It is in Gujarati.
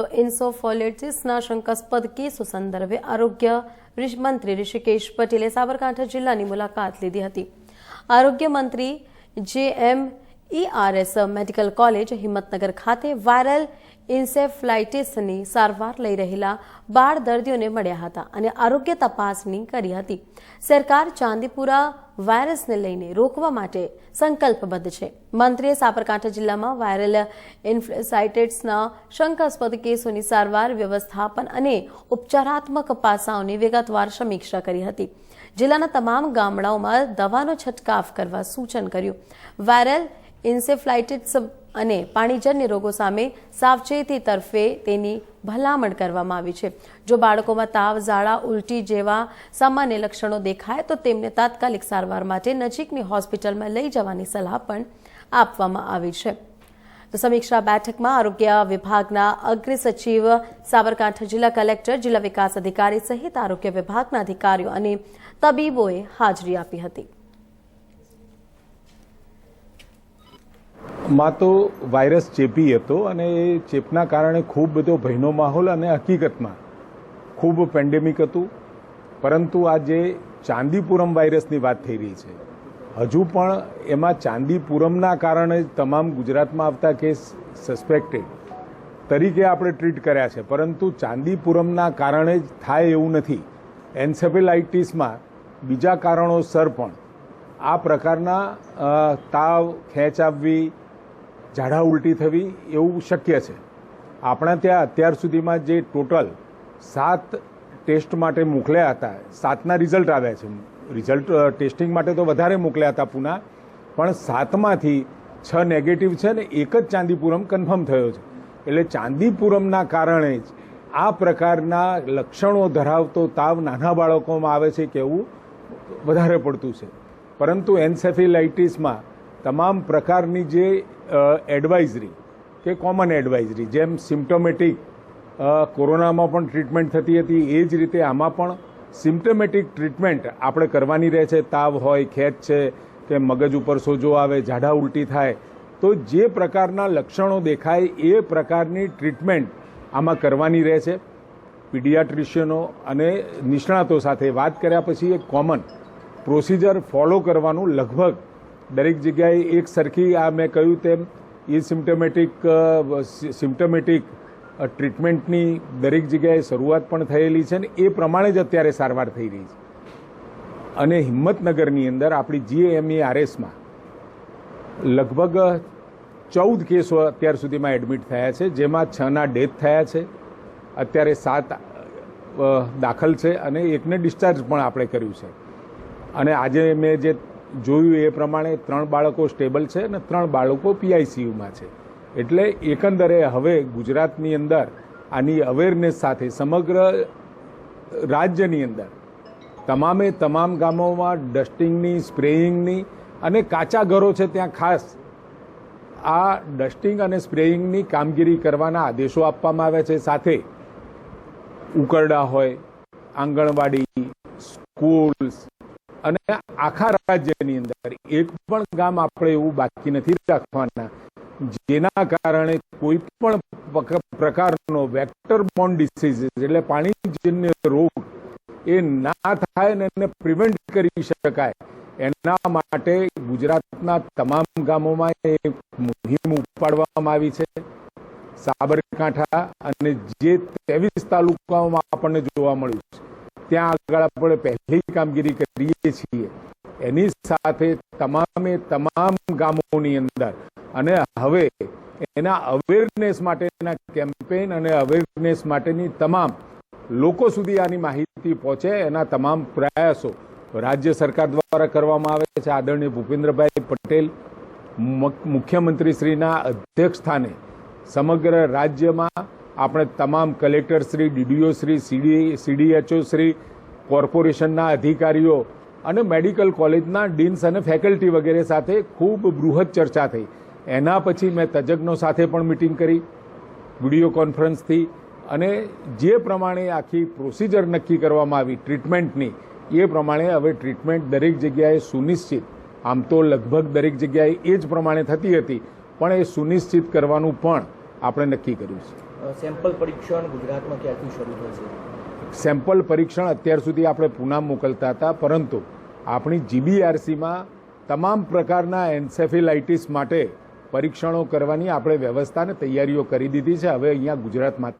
તો ઇન્સોફોલેટિસના શંકાસ્પદ કેસો સંદર્ભે આરોગ્ય મંત્રી ઋષિકેશ પટેલે સાબરકાંઠા જિલ્લાની મુલાકાત લીધી હતી. આરોગ્ય મંત્રી G M ERS medical college Himmatnagar ખાતે વાયરલ ઇન્સેફ્લાઇટિસની સારવાર લઈ રહેલા બાળ દર્દીઓને મળ્યા હતા અને આરોગ્ય તપાસણી કરી હતી. સરકાર ચાંદીપુરા વાયરસને લઈને રોકવા માટે સંકલ્પબદ્ધ છે. મંત્રીએ સાબરકાંઠા જિલ્લામાં વાયરલ ઇન્ફ્લેસાઇટિસના શંકાસ્પદ કેસોની સારવાર, વ્યવસ્થાપન અને ઉપચારાત્મક પાસાઓની વિગતવાર સમીક્ષા કરી હતી. જિલ્લાના તમામ ગામડાઓમાં દવાનો છંટકાવ કરવા સૂચન કર્યું. વાયરલ ઇન્સેફ્લાઇટિસ અને પાણીજન્ય રોગો સામે સાવચેતી તરફે તેની ભલામણ કરવામાં આવી છે. જો બાળકોમાં તાવ, ઝાડા, ઉલટી જેવા સામાન્ય લક્ષણો દેખાય, તો તેમને તાત્કાલિક સારવાર માટે નજીકની હોસ્પિટલમાં લઈ જવાની સલાહ પણ આપવામાં આવી છે. તો સમીક્ષા બેઠકમાં આરોગ્ય વિભાગના અગ્ર સચિવ સાબરકાંઠા જિલ્લા કલેક્ટર, જિલ્લા વિકાસ અધિકારી સહિત આરોગ્ય વિભાગના અધિકારીઓ અને તબીબોએ હાજરી આપી હતી. માં તો વાયરસ ચેપી હતો અને એ ચેપના કારણે ખૂબ બધો ભયનો માહોલ અને હકીકતમાં ખૂબ પેન્ડેમિક હતું. પરંતુ આ જે ચાંદીપુરમ વાયરસની વાત થઈ રહી છે, હજુ પણ એમાં ચાંદીપુરમના કારણે તમામ ગુજરાતમાં આવતા કેસ સસ્પેક્ટેડ તરીકે આપણે ટ્રીટ કર્યા છે. પરંતુ ચાંદીપુરમના કારણે જ થાય એવું નથી. એન્સેફેલાઇટીસમાં બીજા કારણોસર પણ આ પ્રકારના તાવ ખેંચ આવવી ઝાડા ઉલટી થવી એવું શક્ય છે. આપણા ત્યાં અત્યાર સુધીમાં જે ટોટલ સાત ટેસ્ટ માટે મોકલ્યા હતા, સાતના રિઝલ્ટ આવ્યા છે. રિઝલ્ટ ટેસ્ટિંગ માટે તો વધારે મોકલ્યા હતા પુના, પણ સાતમાંથી છ નેગેટિવ છે ને એક જ ચાંદીપુરમ કન્ફર્મ થયો છે. એટલે ચાંદીપુરમના કારણે જ આ પ્રકારના લક્ષણો ધરાવતો તાવ નાના બાળકોમાં આવે છે કેવું વધારે પડતું છે. પરંતુ એન્સેફિલાઇટિસમાં તમામ પ્રકારની જે એડવાઇઝરી કે કોમન એડવાઇઝરી જેમ સિમ્ટોમેટિક કોરોનામાં પણ ટ્રીટમેન્ટ થતી હતી, એ જ રીતે આમાં પણ સિમ્ટોમેટિક ટ્રીટમેન્ટ આપણે કરવાની રહે છે. તાવ હોય, ખેંચ છે, કે મગજ ઉપર સોજો આવે ઝાડા ઉલટી થાય, તો જે પ્રકારના લક્ષણો દેખાય એ પ્રકારની ટ્રીટમેન્ટ આમાં કરવાની રહે છે. પીડિયાટ્રિશિયનો અને નિષ્ણાતો સાથે વાત કર્યા પછી એક કોમન પ્રોસિજર ફોલો કરવાનું લગભગ દરેક જગ્યાએ એક સરખી આ મેં કહ્યું તેમ એ સિમ્ટમેટિક સિમ્ટમેટિક ટ્રીટમેન્ટની દરેક જગ્યાએ શરૂઆત પણ થયેલી છે ને એ પ્રમાણે જ અત્યારે સારવાર થઈ રહી છે. અને હિંમતનગરની અંદર આપણી જીએમઈ આરએસમાં લગભગ ચૌદ કેસો અત્યાર સુધીમાં એડમિટ થયા છે, જેમાં છના ડેથ થયા છે, અત્યારે સાત દાખલ છે અને એકને ડિસ્ચાર્જ પણ આપણે કર્યું છે. અને આજે મેં જે જોયું એ પ્રમાણે ત્રણ બાળકો સ્ટેબલ છે અને ત્રણ બાળકો પીઆઈસીયુમાં છે. એટલે એકંદરે હવે ગુજરાતની અંદર આની અવેરનેસ સાથે સમગ્ર રાજ્યની અંદર તમામે તમામ ગામોમાં ડસ્ટિંગની સ્પ્રેઇંગની અને કાચા ઘરો છે ત્યાં ખાસ આ ડસ્ટિંગ અને સ્પ્રેઇંગની કામગીરી કરવાના આદેશો આપવામાં આવ્યા છે. સાથે ઉકરડા હોય, આંગણવાડી સ્કૂલ્સ અને આખા રાજ્યની અંદર એક પણ ગામ આપણે એવું બાકી નથી રાખવાના. જેના કારણે કોઈ પણ પ્રકારનો વેક્ટર બોન ડિસીઝ એટલે પાણીજન્ય રોગ એ ના થાય ને એને પ્રિવેન્ટ કરી શકાય. એના માટે ગુજરાતના તમામ ગામોમાં એક મુહિમ ઉપાડવામાં આવી છે. સાબરકાંઠા અને જે ત્રેવીસ તાલુકાઓમાં આપણને જોવા મળ્યું છે. ત્યાં આગળ આપણે પહેલી કામગીરી કરીએ છીએ. એની સાથે તમામે તમામ ગામોની અંદર. અને હવે એના અવેરનેસ માટેના કેમ્પેન અને અવેરનેસ માટેની તમામ લોકો સુધી આની માહિતી પહોંચે એના તમામ પ્રયાસો રાજ્ય સરકાર દ્વારા કરવામાં આવે છે. આદરણીય ભૂપેન્દ્રભાઈ પટેલ મુખ- મુખ્યમંત્રીશ્રીના અધ્યક્ષ સ્થાને સમગ્ર રાજ્યમાં આપણે તમામ collector Shri DDO Shri CD CDHO Shri કોર્પોરેશનના અધિકારીઓ અને મેડિકલ કોલેજના ડીન્સ અને ફેકલ્ટી વગેરે સાથે ખૂબ બૃહદ ચર્ચા થઈ. એના પછી મેં તજજ્ઞો સાથે પણ મિટિંગ કરી, વીડિયો કોન્ફરન્સથી, અને જે પ્રમાણે આખી પ્રોસિજર નક્કી કરવામાં આવી ટ્રીટમેન્ટની, એ પ્રમાણે હવે ટ્રીટમેન્ટ દરેક જગ્યાએ સુનિશ્ચિત. આમ તો લગભગ દરેક જગ્યાએ એ જ પ્રમાણે થતી હતી, પણ એ સુનિશ્ચિત કરવાનું પણ આપણે નક્કી કર્યું છે. સેમ્પલ પરીક્ષણ ગુજરાતમાં ક્યાંથી શરૂ થશે સેમ્પલ પરીક્ષણ અત્યાર સુધી આપણે પુના મોકલતા હતા, પરંતુ આપણી જીબીઆરસીમાં તમામ પ્રકારના એન્સેફિલાઇટિસ માટે પરીક્ષણો કરવાની આપણે વ્યવસ્થા અને તૈયારીઓ કરી દીધી છે. હવે અહીંયા ગુજરાતમાં